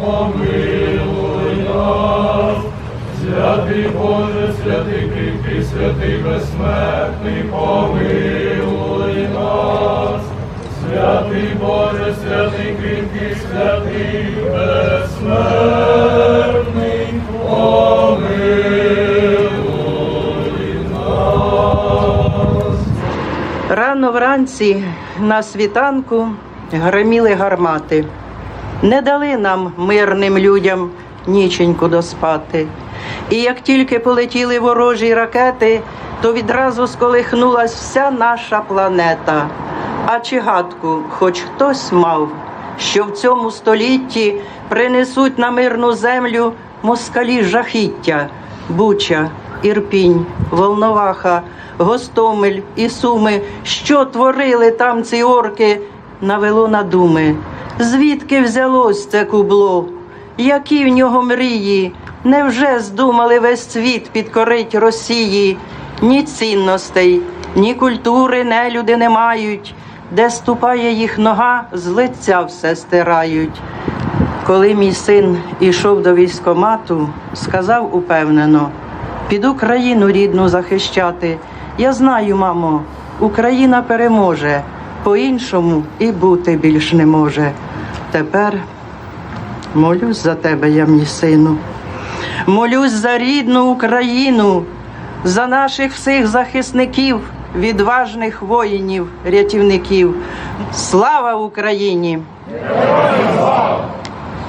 помилуй нас. Святий Боже, святий кріпкий, святий безсмертний, помилуй нас. Святий Боже, святий кріпкий, святий безсмертний, помилуй нас. Рано вранці на світанку гриміли гармати. Не дали нам мирним людям ніченьку доспати. І як тільки полетіли ворожі ракети, то відразу сколихнулась вся наша планета. А чи гадку хоч хтось мав, що в цьому столітті принесуть на мирну землю москалі жахіття, Буча, Ірпінь, Волноваха, Гостомель і Суми, що творили там ці орки, навело на думи. Звідки взялось це кубло? Які в нього мрії? Невже здумали весь світ підкорить Росії? Ні цінностей, ні культури нелюди не мають, де ступає їх нога, з лиця все стирають. Коли мій син ішов до військомату, сказав упевнено: піду країну рідну захищати. Я знаю, мамо, Україна переможе, по-іншому і бути більш не може. Тепер молюсь за тебе, я мій сину. Молюсь за рідну Україну, за наших всіх захисників, відважних воїнів, рятівників. Слава Україні!